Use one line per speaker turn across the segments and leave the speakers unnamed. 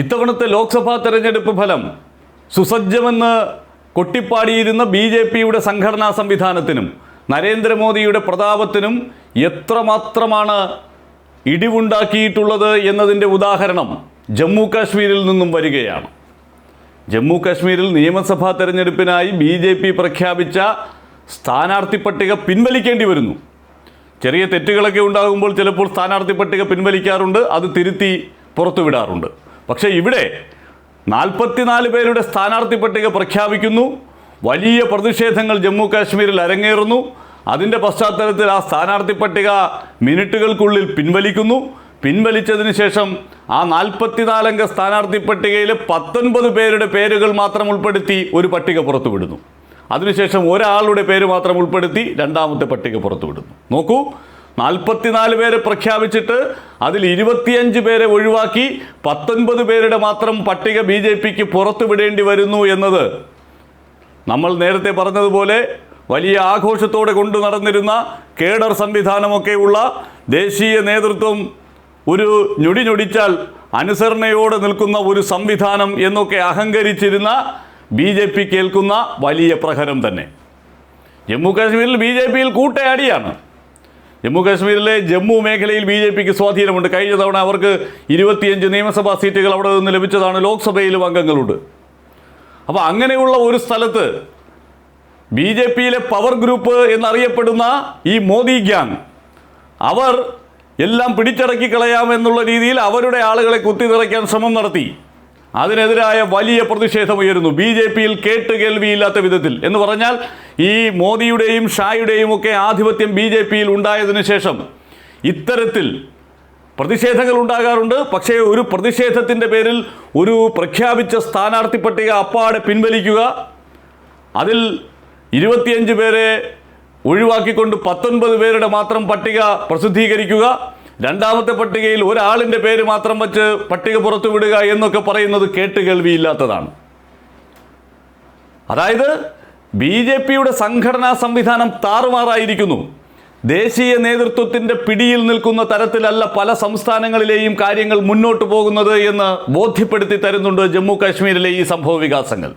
ഇത്തവണത്തെ ലോക്സഭാ തെരഞ്ഞെടുപ്പ് ഫലം സുസജ്ജമെന്ന് കൊട്ടിപ്പാടിയിരുന്ന ബി ജെ പിയുടെ സംഘടനാ സംവിധാനത്തിനും നരേന്ദ്രമോദിയുടെ പ്രതാപത്തിനും എത്രമാത്രമാണ് ഇടിവുണ്ടാക്കിയിട്ടുള്ളത് എന്നതിന്റെ ഉദാഹരണം ജമ്മു കാശ്മീരിൽ നിന്നും വരികയാണ്. ജമ്മു കാശ്മീരിൽ നിയമസഭാ തെരഞ്ഞെടുപ്പിനായി ബി ജെ പി പ്രഖ്യാപിച്ച സ്ഥാനാർത്ഥി പട്ടിക പിൻവലിക്കേണ്ടി വരുന്നു. ചെറിയ തെറ്റുകളൊക്കെ ഉണ്ടാകുമ്പോൾ ചിലപ്പോൾ സ്ഥാനാർത്ഥി പട്ടിക പിൻവലിക്കാറുണ്ട് അത് തിരുത്തി പുറത്തുവിടാറുണ്ട്. പക്ഷേ ഇവിടെ നാൽപ്പത്തിനാല് പേരുടെ സ്ഥാനാർത്ഥി പട്ടിക പ്രഖ്യാപിക്കുന്നു. വലിയ പ്രതിഷേധങ്ങൾ ജമ്മു കാശ്മീരിൽ അരങ്ങേറുന്നു. അതിന്റെ പശ്ചാത്തലത്തിൽ ആ സ്ഥാനാർത്ഥി പട്ടിക മിനിറ്റുകൾക്കുള്ളിൽ പിൻവലിക്കുന്നു. പിൻവലിച്ചതിന് ശേഷം ആ നാൽപ്പത്തിനാലംഗ സ്ഥാനാർത്ഥി പട്ടികയിൽ പത്തൊൻപത് പേരുടെ പേരുകൾ മാത്രം ഉൾപ്പെടുത്തി ഒരു പട്ടിക പുറത്തുവിടുന്നു. അതിനുശേഷം ഒരാളുടെ പേര് മാത്രം ഉൾപ്പെടുത്തി രണ്ടാമത്തെ പട്ടിക പുറത്തുവിടുന്നു. നോക്കൂ നാൽപ്പത്തിനാല് പേരെ പ്രഖ്യാപിച്ചിട്ട് അതിൽ ഇരുപത്തിയഞ്ച് പേരെ ഒഴിവാക്കി പത്തൊൻപത് പേരുടെ മാത്രം പട്ടിക ബി ജെ പിക്ക് പുറത്തുവിടേണ്ടി വരുന്നു എന്നത് നമ്മൾ നേരത്തെ പറഞ്ഞതുപോലെ വലിയ ആഘോഷത്തോടെ കൊണ്ടു നടന്നിരുന്ന കേഡർ സംവിധാനമൊക്കെയുള്ള ദേശീയ നേതൃത്വം ഒരു ഞൊടി ഞൊടിച്ചാൽ അനുസരണയോടെ നിൽക്കുന്ന ഒരു സംവിധാനം എന്നൊക്കെ അഹങ്കരിച്ചിരുന്ന ബി ജെ പി കേൾക്കുന്ന വലിയ പ്രഹരം തന്നെ. ജമ്മു കാശ്മീരിൽ ബി ജെ പിയിൽ കൂട്ടയടിയാണ്. ജമ്മു കാശ്മീരിലെ ജമ്മു മേഖലയിൽ ബി ജെ പിക്ക് സ്വാധീനമുണ്ട്. കഴിഞ്ഞ തവണ അവർക്ക് ഇരുപത്തിയഞ്ച് നിയമസഭാ സീറ്റുകൾ അവിടെ നിന്ന് ലഭിച്ചതാണ്. ലോക്സഭയിലും അംഗങ്ങളുണ്ട്. അപ്പോൾ അങ്ങനെയുള്ള ഒരു സ്ഥലത്ത് ബി ജെ പിയിലെ പവർ ഗ്രൂപ്പ് എന്നറിയപ്പെടുന്ന ഈ മോദി ഗ്യാങ് അവർ എല്ലാം പിടിച്ചടക്കി കളയാം എന്നുള്ള രീതിയിൽ അവരുടെ ആളുകളെ കുത്തി നിറയ്ക്കാൻ ശ്രമം നടത്തി. അതിനെതിരായ വലിയ പ്രതിഷേധം ഉയരുന്നു ബി ജെ പിയിൽ കേട്ടുകേൾവിയില്ലാത്ത വിധത്തിൽ. എന്ന് പറഞ്ഞാൽ ഈ മോദിയുടെയും ഷായുടെയും ഒക്കെ ആധിപത്യം ബി ജെ പിയിൽ ഉണ്ടായതിനു ശേഷം ഇത്തരത്തിൽ പ്രതിഷേധങ്ങൾ ഉണ്ടാകാറുണ്ട്. പക്ഷേ ഒരു പ്രതിഷേധത്തിന്റെ പേരിൽ ഒരു പ്രഖ്യാപിച്ച സ്ഥാനാർത്ഥി പട്ടിക അപ്പാടെ പിൻവലിക്കുക അതിൽ ഇരുപത്തിയഞ്ച് പേരെ ഒഴിവാക്കിക്കൊണ്ട് പത്തൊൻപത് പേരുടെ മാത്രം പട്ടിക പ്രസിദ്ധീകരിക്കുക രണ്ടാമത്തെ പട്ടികയിൽ ഒരാളിന്റെ പേര് മാത്രം വച്ച് പട്ടിക പുറത്തുവിടുക എന്നൊക്കെ പറയുന്നത് കേട്ട് കേൾവിയില്ലാത്തതാണ്. അതായത് ബി ജെ പിയുടെ സംഘടനാ സംവിധാനം താറുമാറായിരിക്കുന്നു. ദേശീയ നേതൃത്വത്തിന്റെ പിടിയിൽ നിൽക്കുന്ന തരത്തിലല്ല പല സംസ്ഥാനങ്ങളിലെയും കാര്യങ്ങൾ മുന്നോട്ട് പോകുന്നത് എന്ന് ബോധ്യപ്പെടുത്തി തരുന്നുണ്ട് ജമ്മു കാശ്മീരിലെ ഈ സംഭവ വികാസങ്ങൾ.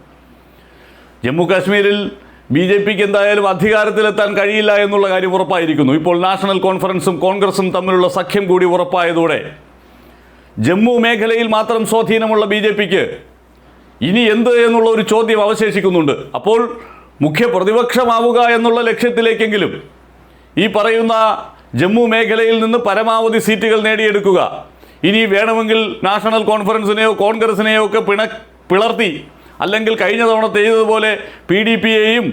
ജമ്മു കാശ്മീരിൽ ബി ജെ പിക്ക് എന്തായാലും അധികാരത്തിലെത്താൻ കഴിയില്ല എന്നുള്ള കാര്യം ഉറപ്പായിരിക്കുന്നു. ഇപ്പോൾ നാഷണൽ കോൺഫറൻസും കോൺഗ്രസും തമ്മിലുള്ള സഖ്യം കൂടി ഉറപ്പായതോടെ ജമ്മു മേഖലയിൽ മാത്രം സ്വാധീനമുള്ള ബി ജെ പിക്ക് ഇനി എന്ത് എന്നുള്ള ഒരു ചോദ്യം അവശേഷിക്കുന്നുണ്ട്. അപ്പോൾ മുഖ്യ പ്രതിപക്ഷമാവുക എന്നുള്ള ലക്ഷ്യത്തിലേക്കെങ്കിലും ഈ പറയുന്ന ജമ്മു മേഖലയിൽ നിന്ന് പരമാവധി സീറ്റുകൾ നേടിയെടുക്കുക. ഇനി വേണമെങ്കിൽ നാഷണൽ കോൺഫറൻസിനെയോ കോൺഗ്രസിനെയോ ഒക്കെ പിണ പിളർത്തി അല്ലെങ്കിൽ കഴിഞ്ഞ തവണ ചെയ്തതുപോലെ പി ഡി പിയെയും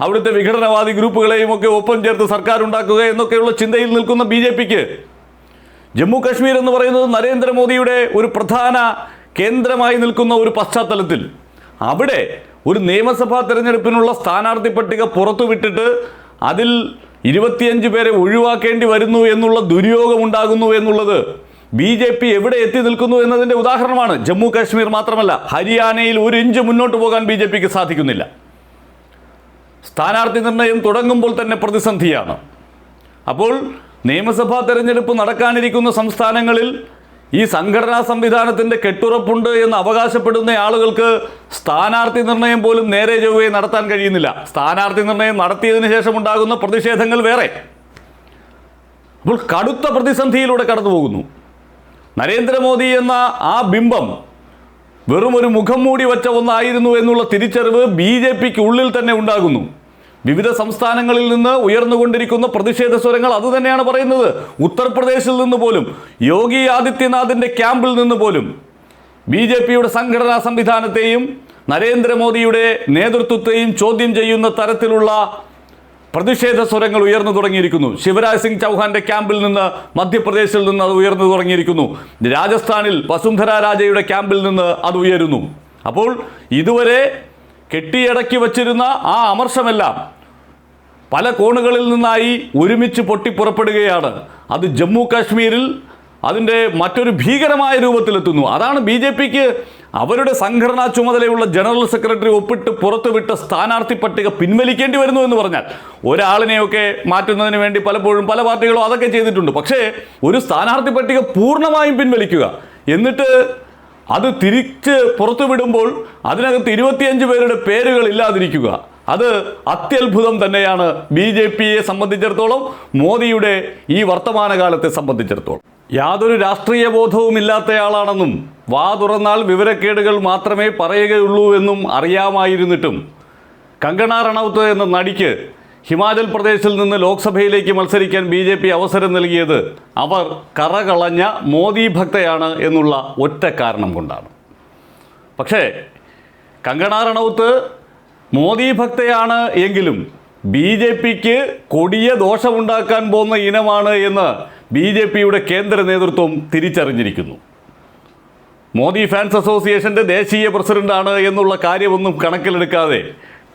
അവിടുത്തെ വിഘടനവാദി ഗ്രൂപ്പുകളെയും ഒക്കെ ഒപ്പം ചേർത്ത് സർക്കാർ ഉണ്ടാക്കുക എന്നൊക്കെയുള്ള ചിന്തയിൽ നിൽക്കുന്ന ബി ജെ പിക്ക് ജമ്മു കാശ്മീർ എന്ന് പറയുന്നത് നരേന്ദ്രമോദിയുടെ ഒരു പ്രധാന കേന്ദ്രമായി നിൽക്കുന്ന ഒരു പശ്ചാത്തലത്തിൽ അവിടെ ഒരു നിയമസഭാ തെരഞ്ഞെടുപ്പിനുള്ള സ്ഥാനാർത്ഥി പട്ടിക പുറത്തുവിട്ടിട്ട് അതിൽ ഇരുപത്തിയഞ്ച് പേരെ ഒഴിവാക്കേണ്ടി വരുന്നു എന്നുള്ള ദുര്യോഗമുണ്ടാകുന്നു എന്നുള്ളത് ബി ജെ പി എവിടെ എത്തി നിൽക്കുന്നു എന്നതിന്റെ ഉദാഹരണമാണ് ജമ്മു കാശ്മീർ മാത്രമല്ല ഹരിയാനയിൽ ഒരു ഇഞ്ച് മുന്നോട്ട് പോകാൻ ബി ജെ പിക്ക് സാധിക്കുന്നില്ല. സ്ഥാനാർത്ഥി നിർണയം തുടങ്ങുമ്പോൾ തന്നെ പ്രതിസന്ധിയാണ്. അപ്പോൾ നിയമസഭാ തെരഞ്ഞെടുപ്പ് നടക്കാനിരിക്കുന്ന സംസ്ഥാനങ്ങളിൽ ഈ സംഘടനാ സംവിധാനത്തിന്റെ കെട്ടുറപ്പുണ്ട് എന്ന് അവകാശപ്പെടുന്ന ആളുകൾക്ക് സ്ഥാനാർത്ഥി നിർണയം പോലും നേരെ ചൊവ്വയെ നടത്താൻ കഴിയുന്നില്ല. സ്ഥാനാർത്ഥി നിർണയം നടത്തിയതിനു ശേഷം ഉണ്ടാകുന്ന പ്രതിഷേധങ്ങൾ വേറെ. അപ്പോൾ കടുത്ത പ്രതിസന്ധിയിലൂടെ കടന്നു പോകുന്നു നരേന്ദ്രമോദി എന്ന ആ ബിംബം വെറും ഒരു മുഖം മൂടി വച്ച ഒന്നായിരുന്നു എന്നുള്ള തിരിച്ചറിവ് ബി ജെ പിക്ക് ഉള്ളിൽ തന്നെ ഉണ്ടാകുന്നു. വിവിധ സംസ്ഥാനങ്ങളിൽ നിന്ന് ഉയർന്നുകൊണ്ടിരിക്കുന്ന പ്രതിഷേധ സ്വരങ്ങൾ അതുതന്നെയാണ് പറയുന്നത്. ഉത്തർപ്രദേശിൽ നിന്ന് പോലും യോഗി ആദിത്യനാഥിന്റെ ക്യാമ്പിൽ നിന്ന് പോലും. ബി ജെ പിയുടെ സംഘടനാ സംവിധാനത്തെയും നരേന്ദ്രമോദിയുടെ നേതൃത്വത്തെയും ചോദ്യം ചെയ്യുന്ന തരത്തിലുള്ള പ്രതിഷേധ സ്വരങ്ങൾ ഉയർന്നു തുടങ്ങിയിരിക്കുന്നു. ശിവരാജ് സിംഗ് ചൗഹാന്റെ ക്യാമ്പിൽ നിന്ന് മധ്യപ്രദേശിൽ നിന്ന് അത് ഉയർന്നു തുടങ്ങിയിരിക്കുന്നു. രാജസ്ഥാനിൽ വസുന്ധര രാജയുടെ ക്യാമ്പിൽ നിന്ന് അത് ഉയരുന്നു. അപ്പോൾ ഇതുവരെ കെട്ടിയടക്കി വച്ചിരുന്ന ആ അമർഷമെല്ലാം പല കോണുകളിൽ നിന്നായി ഒരുമിച്ച് പൊട്ടിപ്പുറപ്പെടുകയാണ്. അത് ജമ്മു കാശ്മീരിൽ അതിന്റെ മറ്റൊരു ഭീകരമായ രൂപത്തിലെത്തുന്നു. അതാണ് ബി ജെ പിക്ക് അവരുടെ സംഘടനാ ചുമതലയുള്ള ജനറൽ സെക്രട്ടറി ഒപ്പിട്ട് പുറത്തുവിട്ട സ്ഥാനാർത്ഥി പട്ടിക പിൻവലിക്കേണ്ടി വരുന്നു എന്ന് പറഞ്ഞാൽ ഒരാളിനെയൊക്കെ മാറ്റുന്നതിന് വേണ്ടി പലപ്പോഴും പല പാർട്ടികളും അതൊക്കെ ചെയ്തിട്ടുണ്ട്. പക്ഷേ ഒരു സ്ഥാനാർത്ഥി പട്ടിക പൂർണമായും പിൻവലിക്കുക എന്നിട്ട് അത് തിരിച്ച് പുറത്തുവിടുമ്പോൾ അതിനകത്ത് ഇരുപത്തിയഞ്ച് പേരുടെ പേരുകൾ ഇല്ലാതിരിക്കുക. അത് അത്യത്ഭുതം തന്നെയാണ് ബി ജെ പിയെ സംബന്ധിച്ചിടത്തോളം മോദിയുടെ ഈ വർത്തമാനകാലത്തെ സംബന്ധിച്ചിടത്തോളം. യാതൊരു രാഷ്ട്രീയ ബോധവുമില്ലാത്തയാളാണെന്നും വാ തുറന്നാൽ വിവരക്കേടുകൾ മാത്രമേ പറയുകയുള്ളൂ എന്നും അറിയാമായിരുന്നിട്ടും കങ്കണ റണൌത്ത് എന്ന നടിക്ക് ഹിമാചൽ പ്രദേശിൽ നിന്ന് ലോക്സഭയിലേക്ക് മത്സരിക്കാൻ ബി ജെ പി അവസരം നൽകിയത് അവർ കറകളഞ്ഞ മോദി ഭക്തയാണ് എന്നുള്ള ഒറ്റ കാരണം കൊണ്ടാണ്. പക്ഷേ കങ്കണ റണൌത്ത് മോദി ഭക്തയാണ് എങ്കിലും ബി ജെ പിക്ക് കൊടിയ ദോഷമുണ്ടാക്കാൻ പോകുന്ന ഇനമാണ് എന്ന് ബി ജെ പിയുടെ കേന്ദ്ര നേതൃത്വം തിരിച്ചറിഞ്ഞിരിക്കുന്നു. മോദി ഫാൻസ് അസോസിയേഷന്റെ ദേശീയ പ്രസിഡന്റാണ് എന്നുള്ള കാര്യമൊന്നും കണക്കിലെടുക്കാതെ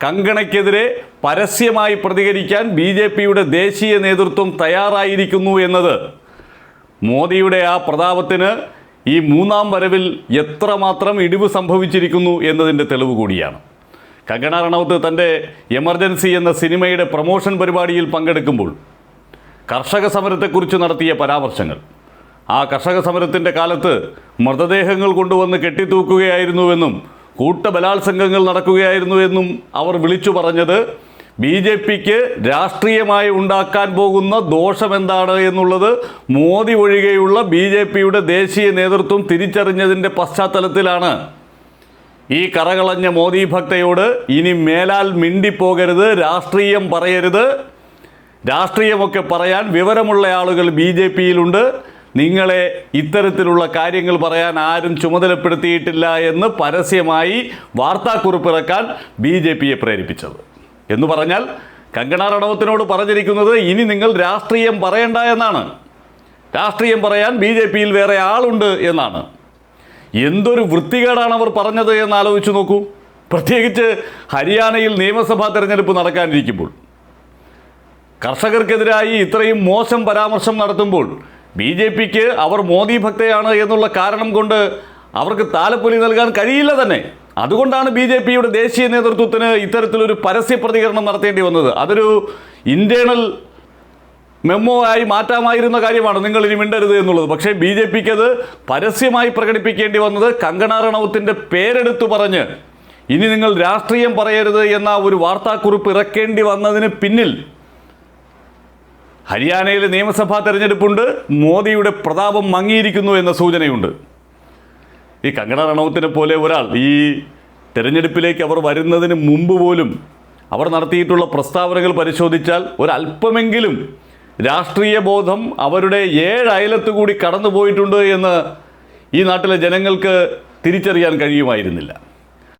കങ്കണയ്ക്കെതിരെ പരസ്യമായി പ്രതികരിക്കാൻ ബി ജെ പിയുടെ ദേശീയ നേതൃത്വം തയ്യാറായിരിക്കുന്നു എന്നത് മോദിയുടെ ആ പ്രതാപത്തിന് ഈ മൂന്നാം വരവിൽ എത്രമാത്രം ഇടിവ് സംഭവിച്ചിരിക്കുന്നു എന്നതിന്റെ തെളിവ് കൂടിയാണ്. കങ്കണ റണൌത്ത് തന്റെ എമർജൻസി എന്ന സിനിമയുടെ പ്രൊമോഷൻ പരിപാടിയിൽ പങ്കെടുക്കുമ്പോൾ കർഷക സമരത്തെക്കുറിച്ച് നടത്തിയ പരാമർശങ്ങൾ. ആ കർഷക സമരത്തിന്റെ കാലത്ത് മൃതദേഹങ്ങൾ കൊണ്ടുവന്ന് കെട്ടിത്തൂക്കുകയായിരുന്നുവെന്നും കൂട്ടബലാത്സംഗങ്ങൾ നടക്കുകയായിരുന്നുവെന്നും അവർ വിളിച്ചു പറഞ്ഞത് ബി ജെ പിക്ക് രാഷ്ട്രീയമായി ഉണ്ടാക്കാൻ പോകുന്ന ദോഷമെന്താണ് എന്നുള്ളത് മോദി ഒഴികെയുള്ള ബി ജെ പിയുടെ ദേശീയ നേതൃത്വം തിരിച്ചറിഞ്ഞതിന്റെ പശ്ചാത്തലത്തിലാണ്. ഈ കറകളഞ്ഞ മോദി ഭക്തയോട് ഇനി മേലാൽ മിണ്ടിപ്പോകരുത് രാഷ്ട്രീയം പറയരുത് രാഷ്ട്രീയമൊക്കെ പറയാൻ വിവരമുള്ള ആളുകൾ ബി ജെ പിയിലുണ്ട്. നിങ്ങളെ ഇത്തരത്തിലുള്ള കാര്യങ്ങൾ പറയാൻ ആരും ചുമതലപ്പെടുത്തിയിട്ടില്ല എന്ന് പരസ്യമായി വാർത്താക്കുറിപ്പിറക്കാൻ ബി ജെ പിയെ പ്രേരിപ്പിച്ചത്. എന്ന് പറഞ്ഞാൽ കങ്കണ റണവത്തിനോട് പറഞ്ഞിരിക്കുന്നത് ഇനി നിങ്ങൾ രാഷ്ട്രീയം പറയണ്ട എന്നാണ്. രാഷ്ട്രീയം പറയാൻ ബി ജെ പിയിൽ വേറെ ആളുണ്ട് എന്നാണ്. എന്തൊരു വൃത്തികേടാണ് അവർ പറഞ്ഞത് എന്ന് ആലോചിച്ച് നോക്കൂ. പ്രത്യേകിച്ച് ഹരിയാനയിൽ നിയമസഭാ തെരഞ്ഞെടുപ്പ് നടക്കാനിരിക്കുമ്പോൾ. കർഷകർക്കെതിരായി ഇത്രയും മോശം പരാമർശം നടത്തുമ്പോൾ ബി ജെ പിക്ക് അവർ മോദി ഭക്തയാണ് എന്നുള്ള കാരണം കൊണ്ട് അവർക്ക് താലപ്പൊലി നൽകാൻ കഴിയില്ല തന്നെ. അതുകൊണ്ടാണ് ബി ജെ പിയുടെ ദേശീയ നേതൃത്വത്തിന് ഇത്തരത്തിലൊരു പരസ്യ പ്രതികരണം നടത്തേണ്ടി വന്നത്. അതൊരു ഇന്റേണൽ മെമ്മോ ആയി മാറ്റാമായിരുന്ന കാര്യമാണ്. നിങ്ങൾ ഇനി മിണ്ടരുത് എന്നുള്ളത്. പക്ഷേ ബി ജെ പിക്ക് അത് പരസ്യമായി പ്രകടിപ്പിക്കേണ്ടി വന്നത് കങ്കണ റണൌത്തിന്റെ പേരെടുത്തു പറഞ്ഞ് ഇനി നിങ്ങൾ രാഷ്ട്രീയം പറയരുത് എന്ന ഒരു വാർത്താക്കുറിപ്പ് ഇറക്കേണ്ടി വന്നതിന് പിന്നിൽ ഹരിയാനയിലെ നിയമസഭാ തെരഞ്ഞെടുപ്പുണ്ട്. മോദിയുടെ പ്രതാപം മങ്ങിയിരിക്കുന്നു എന്ന സൂചനയുണ്ട്. ഈ കങ്കണ റണൌത്തിനെ പോലെ ഒരാൾ ഈ തെരഞ്ഞെടുപ്പിലേക്ക് അവർ വരുന്നതിന് മുമ്പ് പോലും അവർ നടത്തിയിട്ടുള്ള പ്രസ്താവനകൾ പരിശോധിച്ചാൽ ഒരല്പമെങ്കിലും രാഷ്ട്രീയ ബോധം അവരുടെ ഏഴ് അയലത്ത് കൂടി കടന്നു പോയിട്ടുണ്ട് എന്ന് ഈ നാട്ടിലെ ജനങ്ങൾക്ക് തിരിച്ചറിയാൻ കഴിയുമായിരുന്നില്ല.